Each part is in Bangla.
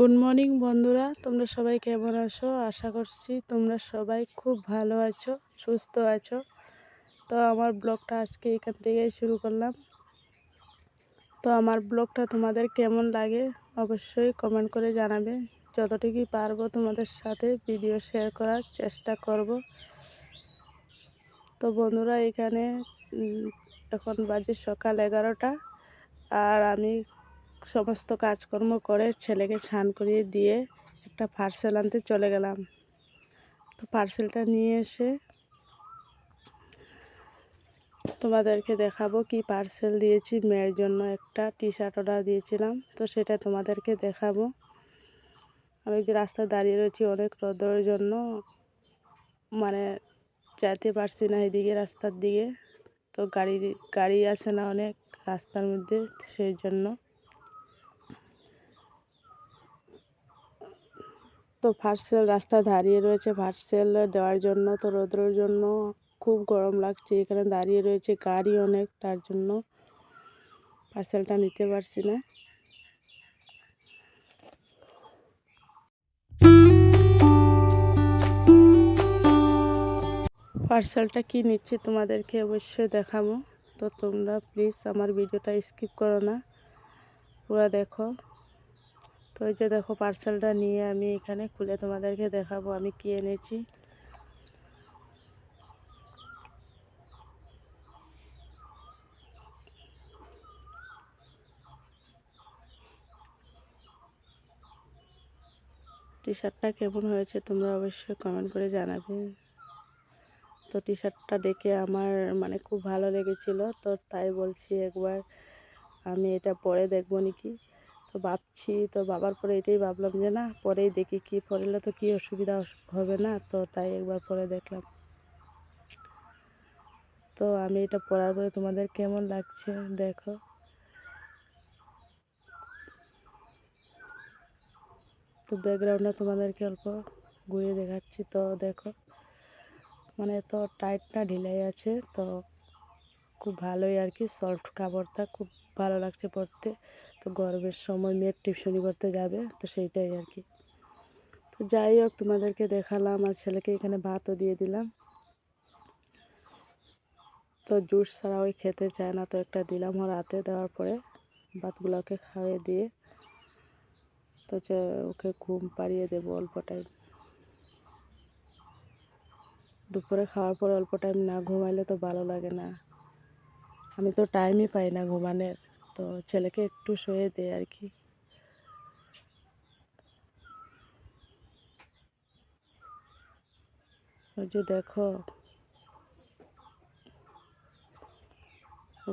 গুড মর্নিং বন্ধুরা। তোমরা সবাই কেমন আছো? আশা করছি তোমরা সবাই খুব ভালো আছো, সুস্থ আছো। তো আমার ব্লগটা আজকে এখান থেকেই শুরু করলাম। তো আমার ব্লগটা তোমাদের কেমন লাগে অবশ্যই কমেন্ট করে জানাবে। যতটুকুই পারব তোমাদের সাথে ভিডিও শেয়ার করার চেষ্টা করব। তো বন্ধুরা, এখানে এখন বাজে সকাল এগারোটা। আর আমি সমস্ত কাজকর্ম করে ছেলেকে স্নান করিয়ে দিয়ে একটা পার্সেল আনতে চলে গেলাম। তো পার্সেলটা নিয়ে এসে তোমাদেরকে দেখাবো কি পার্সেল দিয়েছি। মেয়ের জন্য একটা টি শার্ট অর্ডার দিয়েছিলাম, তো সেটা তোমাদেরকে দেখাবো। আমি যে রাস্তায় দাঁড়িয়ে রয়েছি অনেক রোদের জন্য মানে যেতে পারছি না এদিকে রাস্তার দিকে। তো গাড়ি গাড়ি আছে না অনেক রাস্তার মধ্যে, সেই জন্য তো পার্সেল রাস্তা দাঁড়িয়ে রয়েছে। পার্সেল দেওয়ার জন্য তো রোদ্রের জন্য খুব গরম লাগছে। এখানে দাঁড়িয়ে রয়েছে গাড়ি অনেক, তার জন্য পার্সেলটা নিতে পারছি না। পার্সেলটা কি নিচ্ছি তোমাদেরকে অবশ্যই দেখাবো। তো তোমরা প্লিজ আমার ভিডিওটা স্কিপ করো না। পুরো দেখো। তো এই যে দেখো পার্সেলটা নিয়ে আমি এখানে খুলে তোমাদেরকে দেখাবো, আমি কি এনেছি। টি শার্টটা কেমন হয়েছে তোমরা অবশ্যই কমেন্ট করে জানাবে। তো টি শার্টটা দেখে আমার মানে খুব ভালো লেগেছিল, তো তাই বলছি একবার আমি এটা পরে দেখব নাকি। তো ভাবছি, তো বাবার পরে এটাই ভাবলাম যে, না, পরেই দেখি কি পরলে তো কি অসুবিধা অস- হবে না। তো তাই একবার পরে দেখলাম। তো আমি এটা পরার পরে তোমাদের কেমন লাগছে দেখো। তো ব্যাকগ্রাউন্ডে তোমাদেরকে অল্প ঘুরিয়ে দেখাচ্ছি, তো দেখো। মানে তো টাইট না ঢিলাই আছে, তো খুব ভালোই আর কি সফট কাপড়টা খুব ভালো লাগছে পড়তে। তো গরমের সময় মেয়ের টিউশনি করতে যাবে, তো সেইটাই আর কি। তো যাই হোক, তোমাদেরকে দেখালাম আর ছেলেকে এখানে ভাতও দিয়ে দিলাম। তো জুস ছাড়া ওই খেতে চায় না, তো একটা দিলাম ওর হাতে দেওয়ার পরে ভাতগুলোকে খাইয়ে দিয়ে তো ওকে ঘুম পাড়িয়ে দেবো অল্প টাইম দুপুরে খাওয়ার পরে অল্প টাইম না ঘুমাইলে তো ভালো লাগে না। আমি তো টাইমই পাই না ঘুমানোর। তো ছেলেকে একটু শুয়ে দেয় আর কি। ওই যে দেখো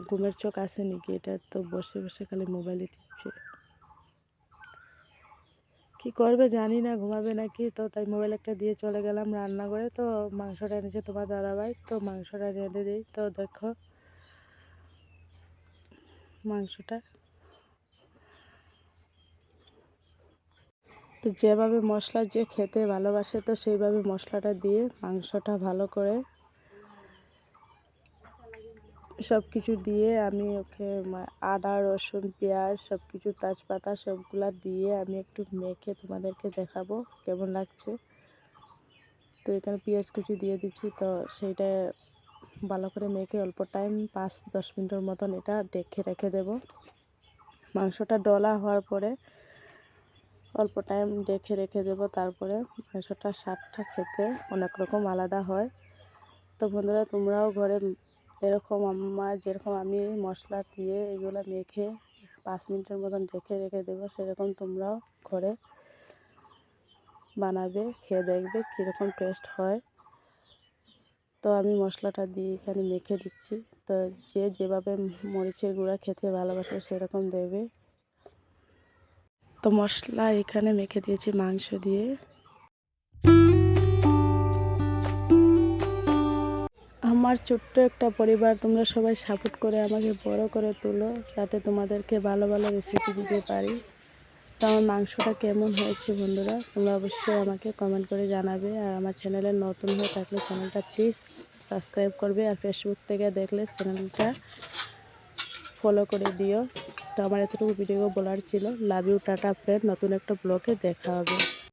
ঘুমের চোখ আছে নাকি? এটা তো বসে বসে খালি মোবাইলে টিপছে। কি করবে জানি না, ঘুমাবে নাকি? তো তাই মোবাইল একটা দিয়ে চলে গেলাম রান্না করে তো মাংসটা এনেছে তোমার দাদাভাই, তো মাংসটা রেঁধে দিই। তো দেখো মাংসটা। তো যেভাবে মশলা যে খেতে ভালোবাসে, তো সেইভাবে মশলাটা দিয়ে মাংসটা ভালো করে সব কিছু দিয়ে আমি ওকে আদা, রসুন, পেঁয়াজ সব কিছু তেজপাতা সবগুলা দিয়ে আমি একটু মেখে তোমাদেরকে দেখাবো কেমন লাগছে। তো এখানে পেঁয়াজ কুচি দিয়ে দিচ্ছি, তো সেইটা ভালো করে মেখে অল্প টাইম পাঁচ, দশ মিনিটের মতন এটা ডেকে রেখে দেব। মাংসটা ডলা হওয়ার পরে অল্প টাইম ডেকে রেখে দেব, তারপরে মাংসটা স্বাদটা খেতে অনেক রকম আলাদা হয়। তো বন্ধুরা, তোমরাও ঘরে এরকম আমার যেরকম আমি মশলা দিয়ে এগুলো মেখে পাঁচ মিনিটের মতন রেখে রেখে দেবো, সেরকম তোমরাও ঘরে বানাবে, খেয়ে দেখবে কীরকম টেস্ট হয়। তো আমি মশলাটা দিয়ে এখানে মেখে দিচ্ছি। তো যে যেভাবে মরিচের গুঁড়া খেতে ভালোবাসে সেরকম দেবে। তো মশলা এখানে মেখে দিয়েছি মাংস দিয়ে। আমার ছোট্ট একটা পরিবার, তোমরা সবাই সাপোর্ট করে আমাকে বড় করে তোলো, যাতে তোমাদেরকে ভালো ভালো রেসিপি দিতে পারি। তো আমার মাংসটা কেমন হয়েছে বন্ধুরা, তোমরা অবশ্যই আমাকে কমেন্ট করে জানাবে। আর আমার চ্যানেলে নতুন হয়ে থাকলে চ্যানেলটা প্লিজ সাবস্ক্রাইব করবে। আর ফেসবুক থেকে দেখলে চ্যানেলটা ফলো করে দিও। তো আমার এতটুকু ভিডিও বলার ছিল। লাভ ইউ টাটা ফ্রেন্ড নতুন একটা ব্লগে দেখা হবে।